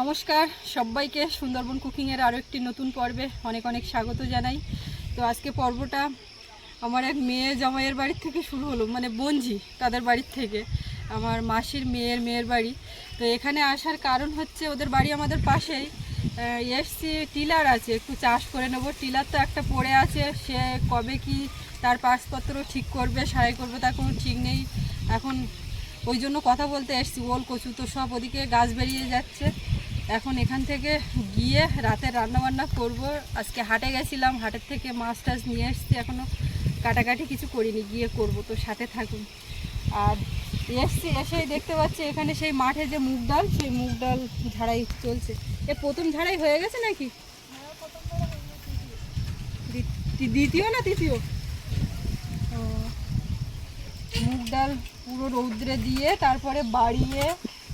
নমস্কার, সবাইকে সুন্দরবন কুকিংয়ের আরও একটি নতুন পর্বে অনেক অনেক স্বাগত জানাই। তো আজকে পর্বটা আমার এক মেয়ে জামাইয়ের বাড়ির থেকে শুরু হলো মানে বঞ্জি তাদের বাড়ির থেকে, আমার মাসির মেয়ের মেয়ের বাড়ি। তো এখানে আসার কারণ হচ্ছে ওদের বাড়ি আমাদের পাশেই এসছি টিলার আছে, একটু চাষ করে নেব। টিলার তো একটা পড়ে আছে, সে কবে কি তার পাসপত্র ঠিক করবে, সারাই করবে তার কোনো ঠিক নেই। এখন ওই জন্য কথা বলতে এসছি, ওল কচু তো সব ওদিকে গাছ বেরিয়ে যাচ্ছে। এখন এখান থেকে গিয়ে রাতে রান্না বান্না করব। আজকে হাটে গেছিলাম, হাটের থেকে মাছ টাছ নিয়ে এসছি এখনও কাটাকাটি কিছু করিনি, গিয়ে করব তো, সাথে থাকুন। আর এসছি, এসেই দেখতে পাচ্ছি এখানে সেই মাঠে যে মুগ ডাল, সেই মুগ ডাল ঝাড়াই চলছে। এ প্রথম ঝাড়াই হয়ে গেছে নাকি? দ্বিতীয় না তৃতীয়? মুগ ডাল পুরো রৌদ্রে দিয়ে, তারপরে বাড়িয়ে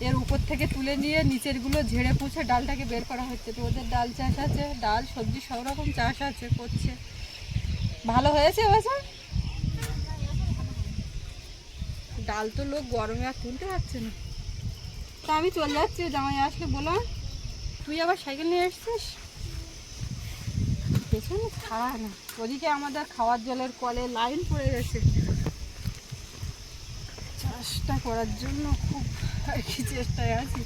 এর উপর থেকে তুলে নিয়ে নিচেরগুলো ঝেড়ে পুছে ডালটাকে বের করা হচ্ছে। তো ওদের ডাল চাষ আছে, ডাল, সবজি, সব রকম চাষ আছে, করছে। ভালো হয়েছে এবছর? ডাল তো লোক গরমে আর তুলতে পারছে না। তা আমি চলে যাচ্ছি জামাই আসলে বললাম তুই আবার সাইকেল নিয়ে এসছিস? পেছনে ছাড়া না, ওদিকে আমাদের খাওয়ার জলের কলে লাইন পড়ে গেছে। চাষটা করার জন্য খুব কি চেষ্টায় আছি।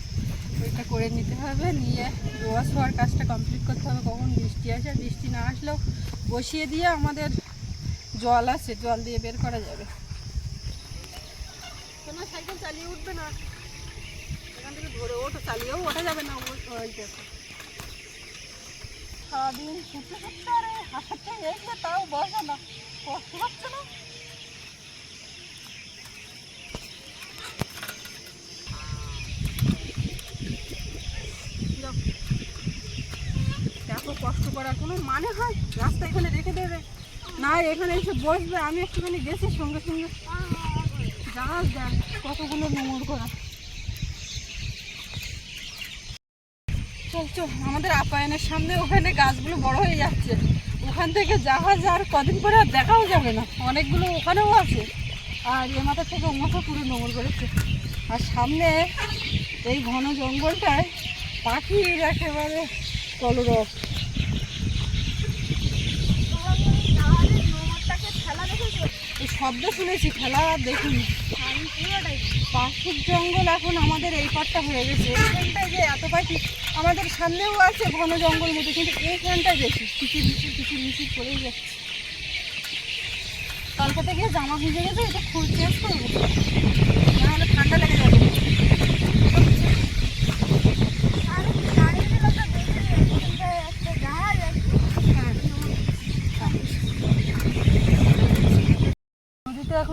ওইটা করে নিতে হবে, নিয়ে রোয়া শোয়ার কাজটা কমপ্লিট করতে হবে। কখন বৃষ্টি আসে বৃষ্টি না আসলেও বসিয়ে দিয়ে আমাদের জল আছে, জল দিয়ে বের করা যাবে। তোমার সাইকেল চালিয়ে উঠবে না? এখান থেকে ধরে ওঠো, চালিয়েও ওঠা যাবে না সারাদিন ছুটতে ছুটতে আরে এসে তাও বসে না। কষ্ট হচ্ছে না? করার কোনো মানে হয়? রাস্তা এখানে রেখে দেবে না, এখানে এসে বসবে, আমি একটুখানি গেছি সঙ্গে সঙ্গে। জানাস দেখ কতগুলো নোংর করা। চল আমাদের আপায়নের সামনে ওখানে গাছগুলো বড় হয়ে যাচ্ছে। ওখান থেকে জাহাজ আর কদিন পরে আর দেখাও যাবে না। অনেকগুলো ওখানেও আছে। আর এ মাথা থেকে ও মাথা পুরো নোংর করেছে। আর সামনে এই ঘন জঙ্গলটায় পাখির একেবারে কলরব এই শব্দ শুনেছি, খেলা দেখিনি। পাখির জঙ্গল এখন আমাদের এই পাটটা হয়ে গেছে। এখানটায় যে এত পাখি, আমাদের সামনেও আছে ঘন জঙ্গল মতো, কিন্তু এইখানটায় বেশি কিছু মিচির কিছু মিচির করেই যাচ্ছে। কলকাতা গিয়ে জামা ভিজে গেছে, এটা ফুল চেঞ্জ করব নাহলে ঠান্ডা লেগে যাবে।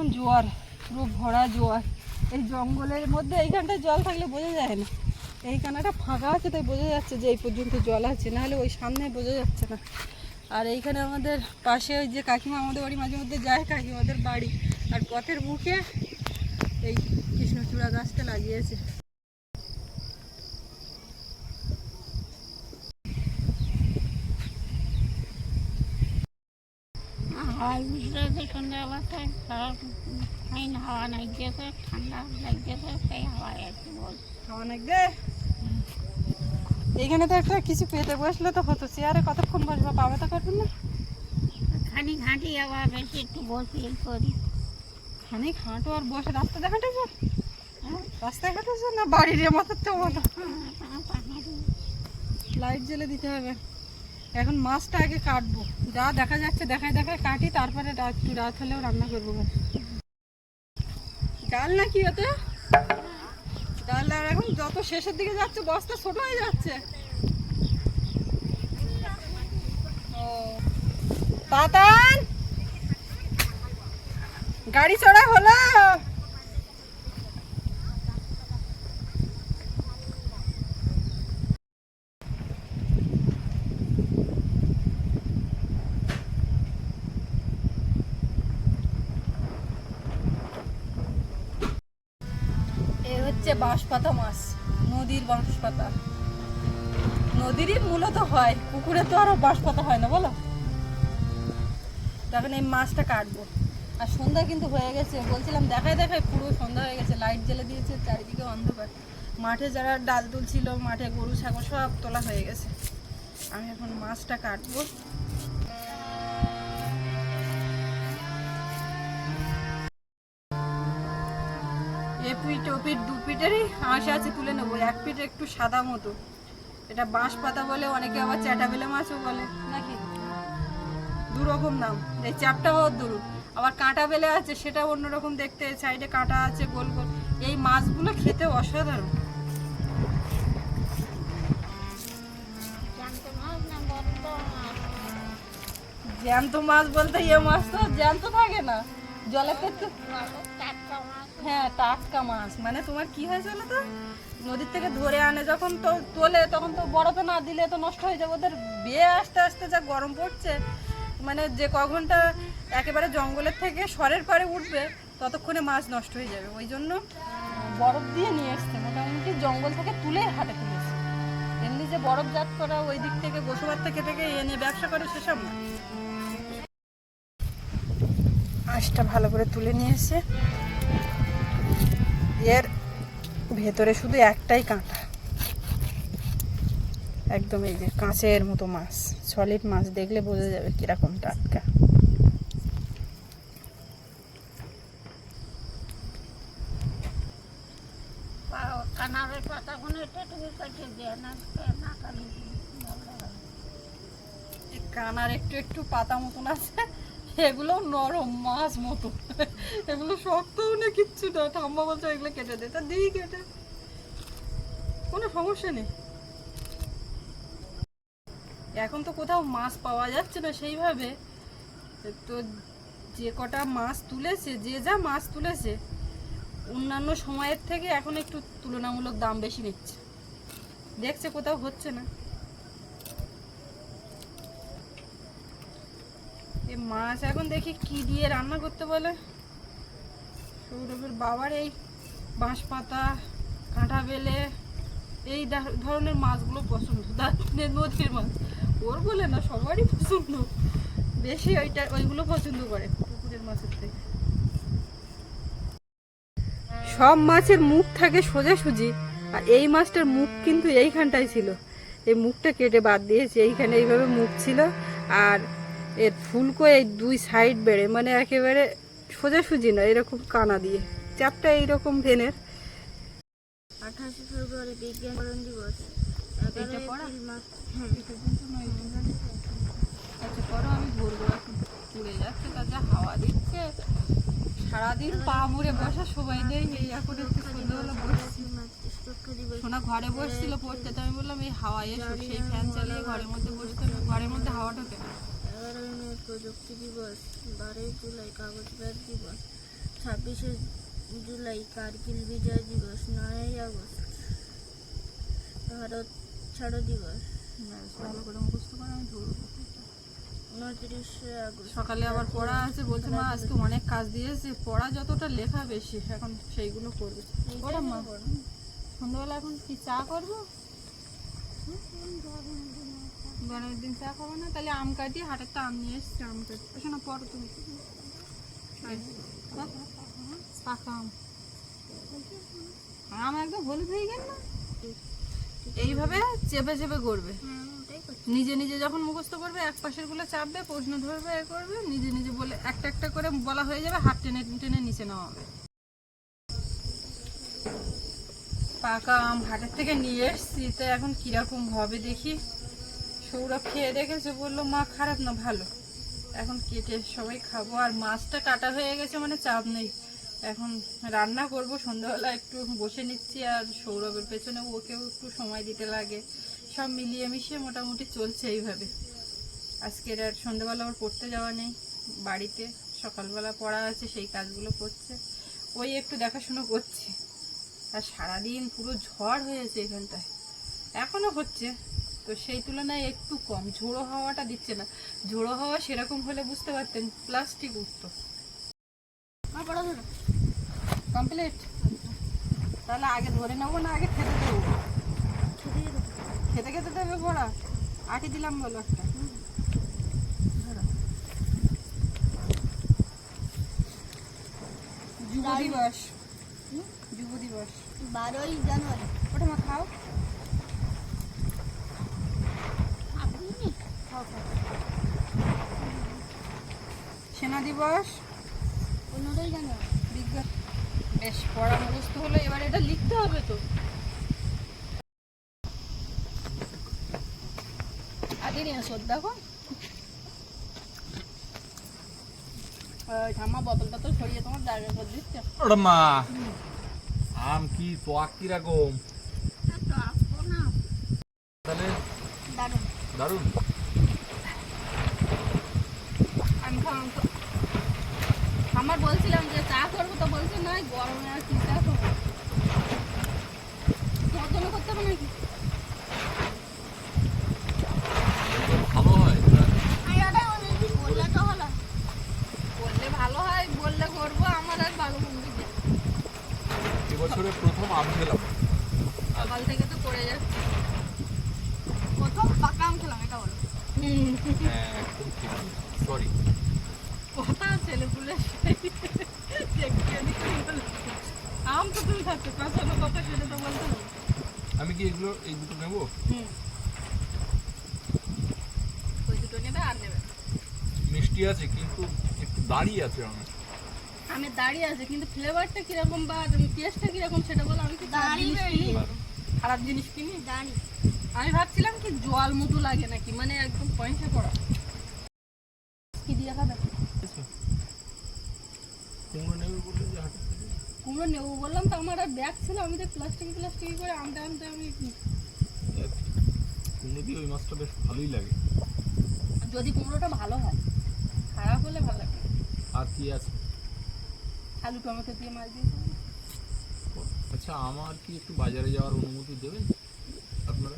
এখন জোয়ার, পুরো ভরা জোয়ার। এই জঙ্গলের মধ্যে এইখানটা জল থাকলে বোঝা যায় না। এই কানাটা ফাঁকা আছে, তাই বোঝা যাচ্ছে যে এই পর্যন্ত জল আছে, নাহলে ওই সামনে বোঝা যাচ্ছে না। আর এইখানে আমাদের পাশে ওই যে কাকিমা, আমাদের বাড়ি মাঝে মধ্যে যায় কাকিমাদের বাড়ি। আর পথের মুখে এই কৃষ্ণচূড়া গাছটা লাগিয়েছে। হাওয়া বুঝতে সন্ধ্যাবেলাতে ফাইন হাওয়া নাই গেছে ঠান্ডা লাগতেছে সেই হাওয়ায় আর কি বল। অনেক দে। এইখানে তো একটা কিছু পেতে বসলে তো হতো চেয়ারে কতক্ষণ বসবো পাবে তো করবেন না। খানি ঘাঁটি আবার বেশি একটু বসি করি। খানিক হাঁটো আর বসে রাস্তা দেখাটেছো হ্যাঁ। রাস্তায় হাঁটেছো না বাড়ির মতো তো মতো হাঁটি লাইট জ্বেলে দিতে হবে। এখন মাছটা আগে কাটবো। যা দেখা যাচ্ছে, দেখায় দেখায় কাটি, তারপরে একটু রাত হলেও রান্না করব ডাল নাকি ওতে ডাল আর এখন যত শেষের দিকে যাচ্ছে, বস্তা ছোট হয়ে যাচ্ছে। ও। তাতান গাড়ি চড়া হলো এ হচ্ছে বাঁশপাতা মাছ, নদীর বাঁশপাতা। নদীরই মূলত হয়, পুকুরে তো আরও বাঁশপাতা হয় না, বলো? তখন এই মাছটা কাটবো। আর সন্ধ্যা কিন্তু হয়ে গেছে, বলছিলাম দেখায় দেখায় পুরো সন্ধ্যা হয়ে গেছে, লাইট জ্বেলে দিয়েছে, চারিদিকে অন্ধকার। মাঠে যারা ডাল তুলছিল, মাঠে গরু, ছাগল সব তোলা হয়ে গেছে। আমি এখন মাছটা কাটবো। পিঠেরই হাঁস আছে তুলে নেব। এক পিঠ একটু সাদা মতো। এটা বাঁশ পাতা বলে অনেকে আবার চ্যাটাবেলে মাছও বলে। নাকি? দু রকম নাম। এই চ্যাপটা হওয়ার দূর। আবার কাঁটা বেলে আছে সেটা অন্যরকম দেখতে। সাইডে কাঁটা আছে গোল গোল। এই মাছগুলো খেতে অসাধারণ। জ্যান্ত মাছ বলতে ইয়ে মাছ তো জ্যান্ত থাকে না। জলে তো বড় টাটকা মাছ হ্যাঁ টাটকা মাছ। মানে তোমার কি হয়েছে বলো তো? নদীর থেকে ধরে আনে, যখন তো তোলে, তখন তো বরফে না দিলে তো নষ্ট হয়ে যাবে। ওদের বিয়ে আসতে আসতে যা গরম পড়ছে মানে যে ক ঘণ্টা একেবারে জঙ্গলের থেকে সরের পারে উঠবে, ততক্ষণে মাছ নষ্ট হয়ে যাবে। ওই জন্য বরফ দিয়ে নিয়ে এসছে। মোটামুটি জঙ্গল থেকে তুলে হাটে তুলেছে এমনি যে বরফ জাত করা ওই দিক থেকে গোসবার থেকে থেকে এনে ব্যবসা করে সেসব না। আঁশটা ভালো করে তুলে নিয়ে এসে এর ভেতরে শুধু একটাই কাঁটা। একদম এই যে কাঁচের মতো মাছ সলিড মাছ দেখলে বোঝা যাবে কীরকম টাটকা। কানার একটু একটু পাতা মতন আছে এগুলো নরম মাছ মতো। এগুলো শক্তও না, কিচ্ছু না। ঠাম্মা বলছে এগুলো কেটে দে। তা দিই কেটে। কোনো সমস্যা নেই। এখন তো কোথাও মাছ পাওয়া যাচ্ছে না সেইভাবে। তো যে কটা মাছ তুলেছে, যে যা মাছ তুলেছে, অন্যান্য সময়ের থেকে এখন একটু তুলনামূলক দাম বেশি নিচ্ছে। দেখছে কোথাও হচ্ছে না। মাছ, এখন দেখি কি দিয়ে রান্না করতে বলে। সৌরভের বাবার এই বাঁশ পাতা কাঁটা বেলে, এই ধরনের মাছগুলো পছন্দ। নদীর মাছ। ওর বলে না, সবারই পছন্দ। বেশি ওইটা ওইগুলো পছন্দ করে পুকুরের মাছের থেকে। সব মাছের মুখ থাকে সোজাসুজি, আর এই মাছটার মুখ কিন্তু এইখানটায় ছিল। এই মুখটা কেটে বাদ দিয়েছে, এইখানে এইভাবে মুখ ছিল। আর এর ফুলকো এই দুই সাইড বেড়ে মানে একেবারে সোজাসুজি না এরকম কানা দিয়ে। চাপটা এইরকম ভেনের। আঠাশে ফেব্রুয়ারি বিজ্ঞান দিবস। পড়া? হ্যাঁ আচ্ছা করো আমি ধরবো এখন। পুড়ে যাচ্ছে তা যা হাওয়া দিচ্ছে। সারাদিন পা মুড়ে বসা সময় নেই। এই এখন একটু সন্ধ্যাবেলা বসছি। সোনা ঘরে বসছিল পড়তে। তো আমি বললাম এই হাওয়া এসো। সেই ফ্যান চালিয়ে ঘরের মধ্যে বসতে ঘরের মধ্যে হাওয়া ঢোকে মে প্রযুক্তি দিবস বারোই জুলাই কাগজ ব্যাগ দিবস ছাব্বিশে জুলাই কার্গিল বিজয় দিবস নয়ই আগস্ট ভারত ছাড়ো দিবস। ভালো করে মুখস্থ করে আমি ধরবো উনত্রিশে সকালে আবার পড়া আছে বলছে মা আজকে অনেক কাজ দিয়েছে পড়া যতটা লেখা বেশি এখন সেইগুলো করবে। মা। সন্ধ্যাবেলা এখন কি চা করব। গরমের দিন চা খাব না, তাহলে আম কাটি হাটের আম নিয়ে এসছি, আম কাটি শোনো পড়ো তুমি। পাকা আম। আম একদম হলুদ হয়ে গেল না? এইভাবে চেপে চেপে করবে। নিজে নিজে যখন মুখস্থ করবে, এক পাশেরগুলো চাপবে, প্রশ্ন ধরবে এ করবে, নিজে নিজে বলে, একটা একটা করে বলা হয়ে যাবে, হাত টেনে টেনে নিচে নেওয়া হবে। পাকা আম হাটের থেকে নিয়ে এসছি, তো এখন কীরকম হবে দেখি। সৌরভ খেয়ে দেখেছে, বলল, মা, খারাপ না, ভালো। এখন কেটে সবাই খাব। আর মাছটা কাটা হয়ে গেছে মানে চাপ নেই। এখন রান্না করব, সন্ধ্যাবেলা একটু বসে নিচ্ছি, আর সৌরভের পেছনে ওকেও একটু সময় দিতে লাগে। সব মিলিয়ে মিশিয়ে মোটামুটি চলছে এইভাবে। আজকের আর সন্ধ্যাবেলা ওর পড়তে যাওয়া নেই। বাড়িতে সকালবেলা পড়া আছে, সেই কাজগুলো করছে। ওই একটু দেখাশুনো করছে। আর সারাদিন পুরো ঝড় হয়েছে এখানটায়। এখনও হচ্ছে। তো সেই তুলনায় একটু কম। ঝোড়ো হাওয়াটা দিচ্ছে না। ঝোড়ো হাওয়া সেরকম হলে বুঝতে পারতেন প্লাস্টিক উঠতো। কমপ্লিট? তাহলে আগে ধরে নেব না আগে খেতে দেবো? খেতে খেতে দেবে পড়া? আটি দিলাম বলো একটা। যুব দিবস। যুব দিবস। বারোই জানুয়ারি। ওটা মা খাও খাও, খাও। সেনা দিবস। পনেরোই জানুয়ারি। বিজ্ঞান বেশ পড়া মুখস্থ হলো এবার এটা লিখতে হবে তো। আগে নিয়ে আসো দেখো। ঠাম্মা বোতল তোমার দিচ্ছে। মা! আম কি তোয়াক তাহলে দারুণ। দারুণ আমি খাওয়াম তো আমার বলছিলাম যে চা করব তো বলছে না গরমে আর কি চা করব তোমার জন্য করতে হবে নাকি ভালো হয় আর ওটা অনেকদিন বললে তো হলো বললে ভালো হয় বললে করব আমার আর ভালো মন্দ কি? এবছরে প্রথম আম খেলাম সকাল থেকে তো পড়ে যাচ্ছে প্রথম পাকা আম খেলাম এটা হলো হ্যাঁ একদম ঠিক সরি কথা ছেলেপুলে আম তো তুমি খাচ্ছ কাঁচানো কথা সেটা তো বলতে হবে আমি কি এগুলো এই দুটো নেব হুম ওই দুটো নেবে আর নেবে মিষ্টি আছে কিন্তু দাঁড়িয়ে আছে আমার। আমি দাঁড়িয়ে আছে কিন্তু ফ্লেভারটা কীরকম বা টেস্টটা কীরকম সেটা বলো আমি কি খারাপ জিনিস কিনি। খারাপ জিনিস কিনি? দাঁড়ি আমি ভাবছিলাম কি জল মতো লাগে নাকি মানে একদম পয়েন্টে পড়া। কি দিয়ে খাবে? কুমড়ো নেবে বললে যে হাটে কুমড়ো নেব বললাম তো আমার আর ব্যাগ ছিল আমি তো প্লাস্টিক প্লাস্টিক করে আনতে আনতে আমি কুমড়ো দিয়ে ওই মাছটা বেশ ভালোই লাগে। যদি কুমড়োটা ভালো হয় খারাপ হলে ভালো লাগে। আর কি আছে? আলু টমেটো দিয়ে মাছ দিয়ে। আচ্ছা আমার কি একটু বাজারে যাওয়ার অনুমতি দেবেন আপনারা?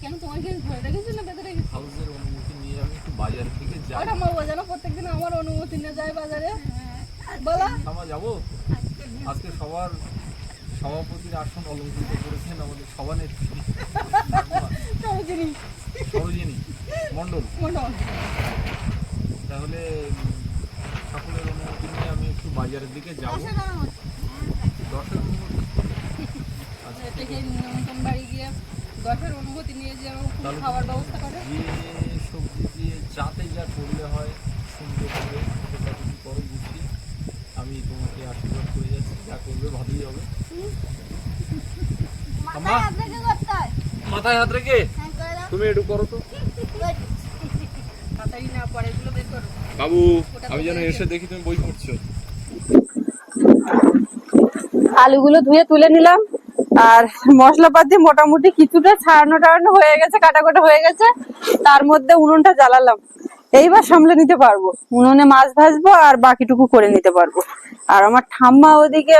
কেন তোমার কি ধরে রেখেছি না বেঁধে রেখেছি? হাউসের অনুমতি নিয়ে আমি একটু বাজার থেকে যাই। ওটা আমার বোঝানো প্রত্যেকদিন আমার অনুমতি নিয়ে যায় বাজারে। বলা। আমরা যাব? আজকে সবার সভাপতির আসন অলঙ্কৃত করেছেন আমাদের সভানেত্রী। সব জিনিস সরোজিনী মণ্ডল। মনে তাহলে সকলের অনুমতি নিয়ে আমি একটু বাজারের দিকে যাব। দশের দশের অনুমতি আচ্ছা, গিয়ে দশের অনুমতি নিয়ে যে খাওয়ার ব্যবস্থা করে। যে সবজি দিয়ে যাতে যা করলে হয় সুন্দর করে সেটা যদি করো গুছিয়ে আমি তোমাকে আশীর্বাদ করে যাচ্ছি। যা করবে ভালোই হবে। মাথায় হাত রেখে হয়। তুমি একটু করো তো। বাবু! আমি যেন এসে দেখি তুমি বই পড়ছো। আলুগুলো ধুয়ে তুলে নিলাম, আর মশলাপাতি মোটামুটি কিছুটা ছাড়ানো টাড়ানো হয়ে গেছে কাটা কাটা হয়ে গেছে, তার মধ্যে উনুনটা জ্বালালাম। এইবার সামলে নিতে পারব। উনুনে মাছ ভাজবো আর বাকিটুকু করে নিতে পারব। আর আমার ঠাম্মা ওদিকে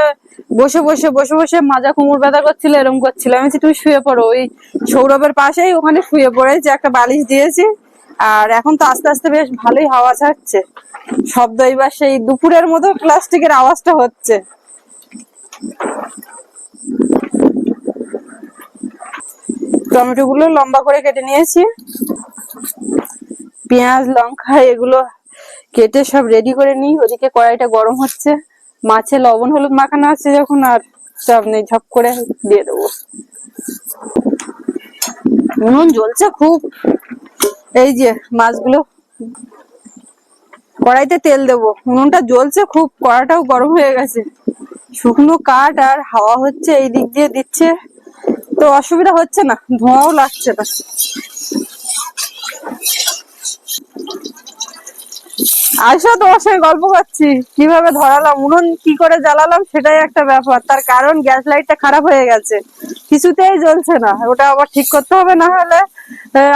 বসে বসে বসে বসে মাজা কুমুর ব্যথা করছিল এরকম করছিল। আমি তুমি শুয়ে পড়ো। ওই সৌরভের পাশেই ওখানে শুয়ে পড়েছি, একটা বালিশ দিয়েছি। আর এখন তো আস্তে আস্তে বেশ ভালোই হাওয়া ছাড়ছে। শব্দ এবার সেই দুপুরের মতো প্লাস্টিকের আওয়াজটা হচ্ছে। টমেটো গুলো লম্বা করে কেটে নিয়েছি। পেঁয়াজ, লঙ্কা এগুলো কেটে সব রেডি করে নিই। ওদিকে কড়াইটা গরম হচ্ছে। মাছে লবণ, হলুদ মাখানো আছে যখন, আর চাপ নেই, ঝপ করে দিয়ে দেবো। উনুন জ্বলছে খুব। এই যে মাছগুলো কড়াইতে তেল দেবো। উনুনটা জ্বলছে, খুব কড়াটাও গরম হয়ে গেছে। শুকনো কাঠ আর হাওয়া হচ্ছে এই দিক দিয়ে দিচ্ছে। তো অসুবিধা হচ্ছে না, ধোঁয়াও লাগছে না। আসো তোমার সঙ্গে গল্প করছি। কীভাবে ধরালাম, উনুন কি করে জ্বালালাম সেটাই একটা ব্যাপার। তার কারণ গ্যাস লাইটটা খারাপ হয়ে গেছে। কিছুতেই জ্বলছে না। ওটা আবার ঠিক করতে হবে, না হলে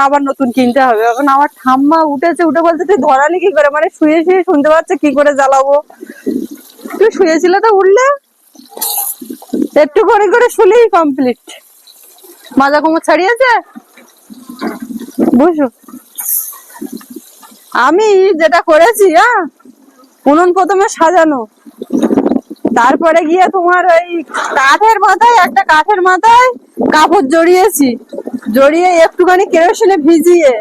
আবার নতুন কিনতে হবে। এখন আমার ঠাম্মা উঠেছে, উঠে বলছে, তুই ধরালি কি করে? মানে শুয়ে শুয়ে শুনতে পাচ্ছে, কি করে জ্বালাবো? তুই শুয়েছিলে তো উঠলে? একটু করে করে শুলেই কমপ্লিট মাজা কোমর ছাড়িয়েছে? বুঝো আমি যেটা করেছি হ্যাঁ? উনুন প্রথমে সাজানো। তারপরে গিয়ে তোমার ওই কাঠের মাথায়, একটা কাঠের মাথায় কাপড় জড়িয়েছি। জড়িয়ে একটুখানি কেরোসিনে ভিজিয়ে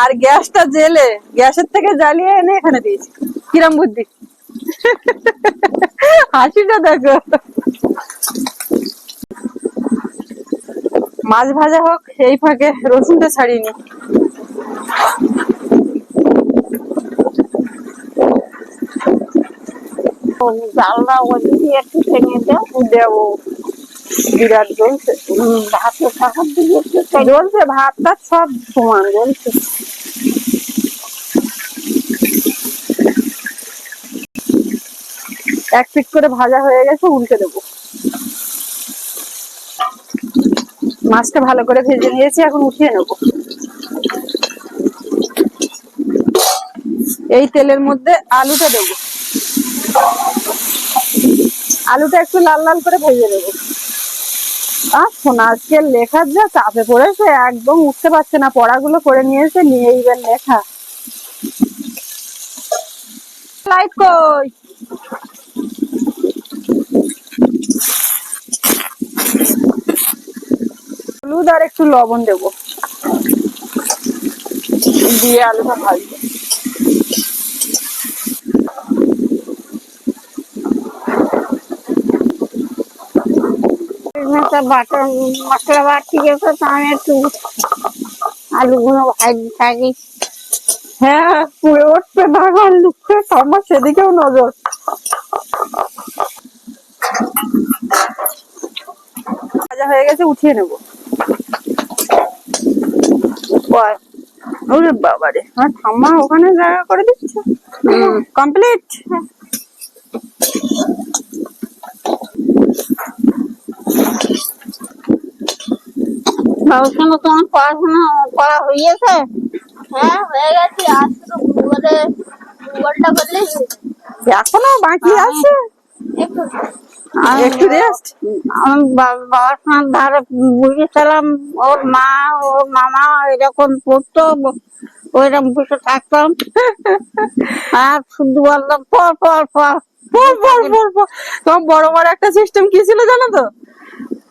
আর গ্যাসটা জেলে, গ্যাসের থেকে জ্বালিয়ে এনে এখানে দিয়েছি। কিরম বুদ্ধি? হাসিটা দেখো। মাছ ভাজা হোক, সেই ফাঁকে রসুনটা ছাড়িয়ে নি। একটু দেবো বিরাট ভাতটা সব সমান এক পিট করে ভাজা হয়ে গেছে উল্টে দেবো মাছটা ভালো করে ভেজে নিয়েছি এখন উঠিয়ে নেব এই তেলের মধ্যে আলুটা দেবো। আলুটা একটু লাল লাল করে ভেজে দেবো আর শোনা আজকে লেখার যা চাপে পড়েছে, একদম উঠতে পারছে না। পড়াগুলো করে নিয়েছে, নিয়ে এইবার লেখা। লাইট কই? হলুদ আর একটু লবণ দেবো। দিয়ে আলুটা ভাজবো। একটা বাটা মশলা বাটি গেছে তো আমি একটু আলুগুলো ভাজি থাকি হ্যাঁ পুড়ে উঠছে বাগান লিখছে আমার সেদিকেও নজর। ভাজা হয়ে গেছে উঠিয়ে নেব। ওরে বাবারে আমার ঠাম্মা ওখানে জায়গা করে দিচ্ছে? কমপ্লিট? বাবুর সঙ্গে তোমার পড়াশোনা করা হয়েছে হ্যাঁ হয়ে গেছে। আজ তো গুগলে গুগলটা করলেই হয়ে এখনও বাকি আছে? একটু একটু রেস্ট আমি বা- বাবার সঙ্গে ধারে বুঝেছিলাম ওর মা ওর মামা এরকম পড়তো ওইরকম বসে থাকতাম। আর শুধু বলতাম পর পর পর পর পর পর পর তোমার বড় বড় একটা সিস্টেম কি ছিল জানো তো?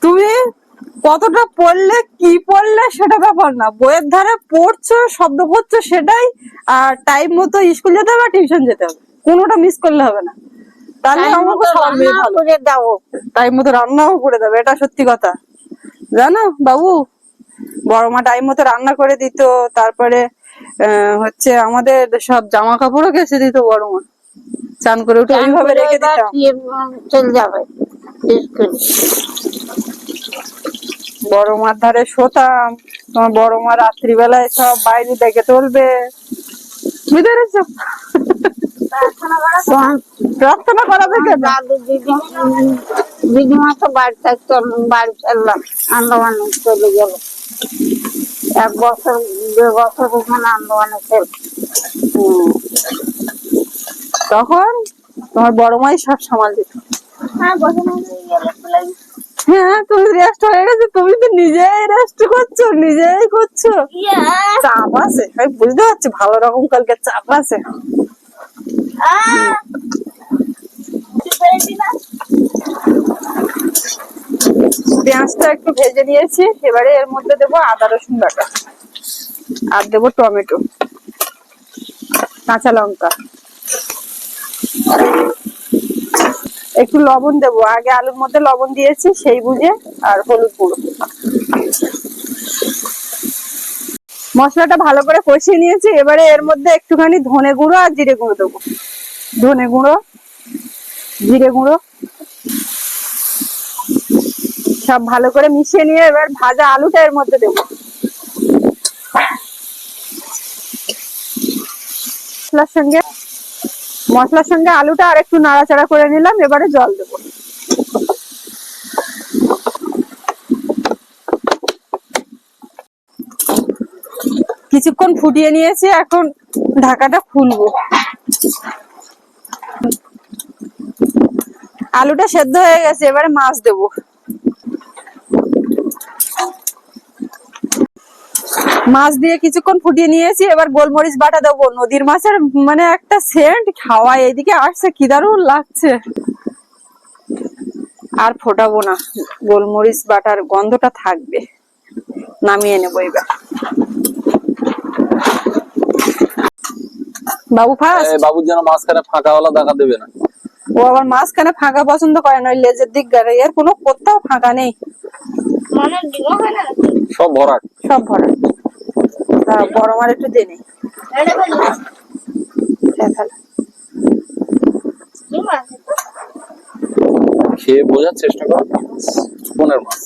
তুমি কতটা পড়লে কি পড়লে সেটা ব্যাপার না। বইয়ের ধারে পড়ছো শব্দ পড়ছো সেটাই আর টাইম মতো স্কুল যেতে হবে টিউশন যেতে হবে। কোনোটা মিস করলে হবে না। তাহলে আমাকে করে দাও। টাইম মতো রান্নাও করে দেবে এটা সত্যি কথা। জানো বাবু? বড় মা টাইম মতো রান্না করে দিত তারপরে হচ্ছে আমাদের সব জামা কাপড়ও কেচে দিত বড় মা। চান করে উঠে ওইভাবে রেখে দিতাম। চলে যাবে। বড় মার ধারে শোতাম তোমার বড় মা রাত্রিবেলায় সব বাইরে দেখে তুলবে। বুঝতে পেরেছ প্রার্থনা করাবে কেন দাদু দিদি দিদিমা তো বাড়ি থাকতো বাড়ি চললাম আন্দামানে চলে গেল। এক বছর দেড় বছর ওখানে আন্দামানে ছিল। তখন তোমার বড় মাই সব সামাল দিত। হ্যাঁ গেলে খুলে হ্যাঁ তুমি রেস্ট হয়ে গেছে তুমি তো নিজেই রেস্ট করছ নিজেই করছ। চাপ আছে আমি বুঝতে পারছি ভালো রকম কালকে চাপ আছে। পেঁয়াজটা একটু ভেজে নিয়েছি এবারে এর মধ্যে দেবো আদা রসুন বাটা। আর দেবো টমেটো কাঁচা লঙ্কা। একটু লবণ দেবো। আগে আলুর মধ্যে লবণ দিয়েছি, সেই বুঝে আর হলুদ গুঁড়ো। মশলাটা ভালো করে কষিয়ে নিয়েছি, এবারে এর মধ্যে একটুখানি ধনে গুঁড়ো আর জিরে গুঁড়ো দেবো। ধনে গুঁড়ো, জিরে গুঁড়ো। সব ভালো করে মিশিয়ে নিয়ে এবার ভাজা আলুটা এর মধ্যে দেবো। মশলার সঙ্গে মশলার সঙ্গে আলুটা আর একটু নাড়াচাড়া করে নিলাম, এবারে জল দেবো। কিছুক্ষণ ফুটিয়ে নিয়েছি, এখন ঢাকাটা খুলবো। আলুটা সেদ্ধ হয়ে গেছে, এবারে মাছ দেবো। মাছ দিয়ে কিছুক্ষণ ফুটিয়ে নিয়েছি এবার গোলমরিচ বাটা দেবো। নদীর মাছের মানে একটা সেন্ট খাওয়া এইদিকে আসছে কি দারুণ লাগছে। আর ফোটাবো না গোলমরিচ বাটার গন্ধটা থাকবে। নামিয়ে নেব এবার। বাবু ফার্স্ট এই বাবুর যেন মাঝখানে ফাঁকাওয়ালা দেখা দেবে না। ও আবার মাঝখানে ফাঁকা পছন্দ করে না ওই লেজের দিক গেলে। এর কোনো কোথাও ফাঁকা নেই। মানে সব ভরাট। সব ভরা তা বড় মার একটু দে খেয়ে বোঝার চেষ্টা কর। মাছ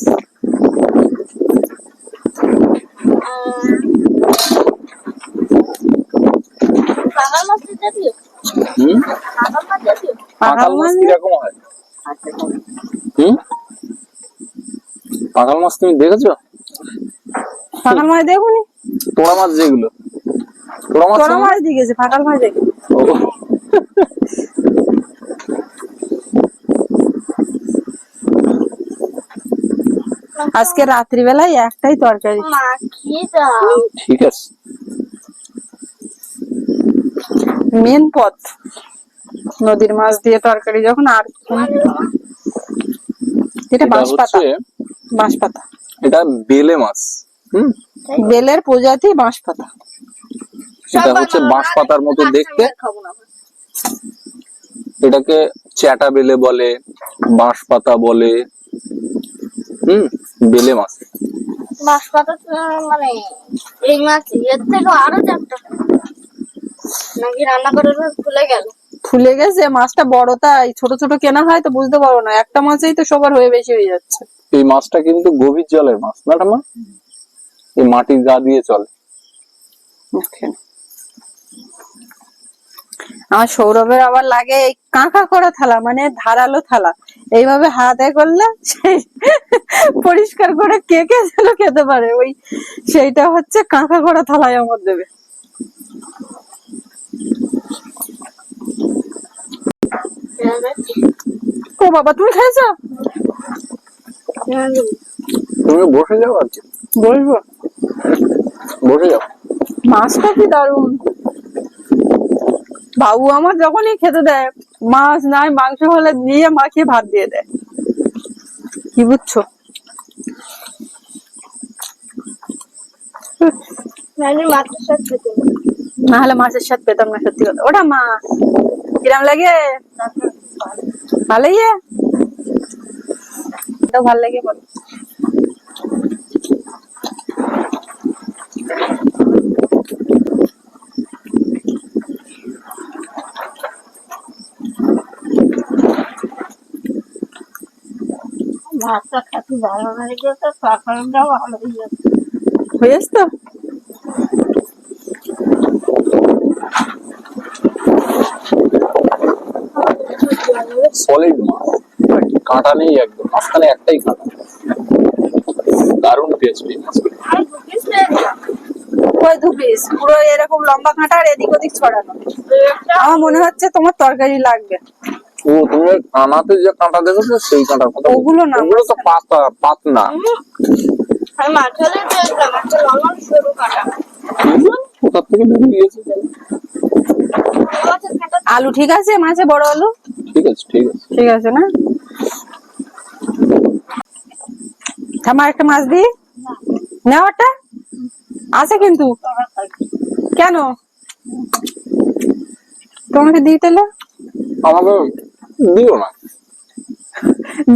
পাগল মাছ কীরকম হয়? হুম? মাছ তুমি দেখেছ? ফাঁকাল মাছ দেখুনি? তোড়া মাছ যেগুলো। তোড়া মাছ তোরা মাছ দিয়ে গেছে ফাঁকাল মাছ দেখি। আজকে রাত্রিবেলায় একটাই তরকারি। মা কি দাও? ঠিক আছে। মেন পথ। নদীর মাছ দিয়ে তরকারি যখন আর এটা এটা বাঁশ পাতা বাঁশ পাতা এটা বেলে মাছ। হুম। বেলের প্রজাতি বাঁশ পাতা এটা হচ্ছে বাঁশ পাতার মতো দেখতে। এটাকে চ্যাটা বেলে বলে বাঁশ পাতা বলে। হুম বেলে মাছ। মাছ পাতা মানে এই মাছ এর থেকে আরও চারটা নাকি রান্না করে গেল? ফুলে গেছে মাছটা বড় তাই ছোট ছোট কেনা হয় তো বুঝতে পারব না। একটা মাছেই তো সবার হয়ে বেশি হয়ে যাচ্ছে। এই মাছটা কিন্তু গভীর জলের মাছ না এই মাটির গা দিয়ে চলে. আমার সৌরভের আবার লাগে এই কাঁকা করা থালা মানে ধারালো থালা। এইভাবে হাতে করলে পরিষ্কার করে কে কে যেন খেতে পারে, ওই সেইটা হচ্ছে কাঁকা করা থালায় আমার দেবে। ও বাবা, তুমি খেয়েছো? তুমি বসে যাও আর কি বলব বসে যাও। মাছটা কি দারুণ বাবু আমার যখনই খেতে দেয় মাছ নাই মাংস হলে দিয়ে মাখিয়ে ভাত দিয়ে দেয়। কি বুঝছ। না হলে মাছের স্বাদ পেতাম না সত্যি কথা। ওটা মাছ। কিরাম লাগে? ভালোই তো ভালো লাগে বল। ভাতটা খেতে ভালো লাগে তো তরকারিটা ভালো হয়ে যাচ্ছে হয়েছ তো? সলিড মাছ। কাঁটা নেই একদম মাঝখানে একটাই কাঁটা। দারুণ টেস্টি ওই দু পিস পুরো এরকম লম্বা কাঁটা আর এদিক ওদিক ছড়ানো। আমার মনে হচ্ছে তোমার তরকারি লাগবে। ও তুমি কানাতে যে কাঁটা দেখেছ সেই কাঁটার কথা ওগুলো না, ওগুলো তো পাতা পাতনা কোথা থেকে বেরিয়ে গেছে আলু ঠিক আছে? মাছে বড় আলু? ঠিক আছে ঠিক আছে। ঠিক আছে না? আমার একটা মাছ দি। নেওয়াটা আছে কিন্তু। কেন? তোমাকে দিই তাহলে আমাকে দিও না।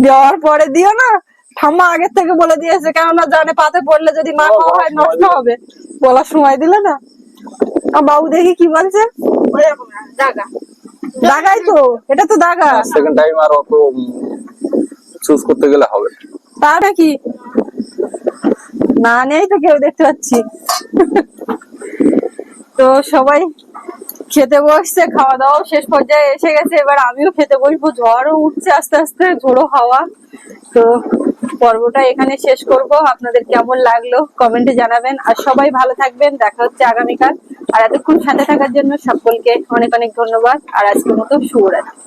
দেওয়ার পরে দিও না। ঠাম্মা আগের থেকে বলে দিয়েছে কেননা জানে পাতে পড়লে যদি মা খাওয়া হয় নষ্ট হবে। বলার সময় দিলে না। বাবু দেখি কি বলছে? দাগাই তো এটা তো দাগা। সেকেন্ড টাইম আর অত চুজ করতে গেলে হবে না। তা নাকি? না নেই তো কেউ দেখতে পাচ্ছি। তো সবাই খেতে বসছে, খাওয়া দাওয়া শেষ পর্যায়ে এসে গেছে। এবার আমিও খেতে বসবো। ঝড়ও উঠছে আস্তে আস্তে, ঝোড়ো হাওয়া। তো পর্বটা এখানে শেষ করব। আপনাদের কেমন লাগল কমেন্টে জানাবেন। আর সবাই ভালো থাকবেন। দেখা হচ্ছে আগামীকাল। আর এতক্ষণ সাথে থাকার জন্য সকলকে অনেক অনেক ধন্যবাদ। আর আজকের মতো শুভরাত্রি।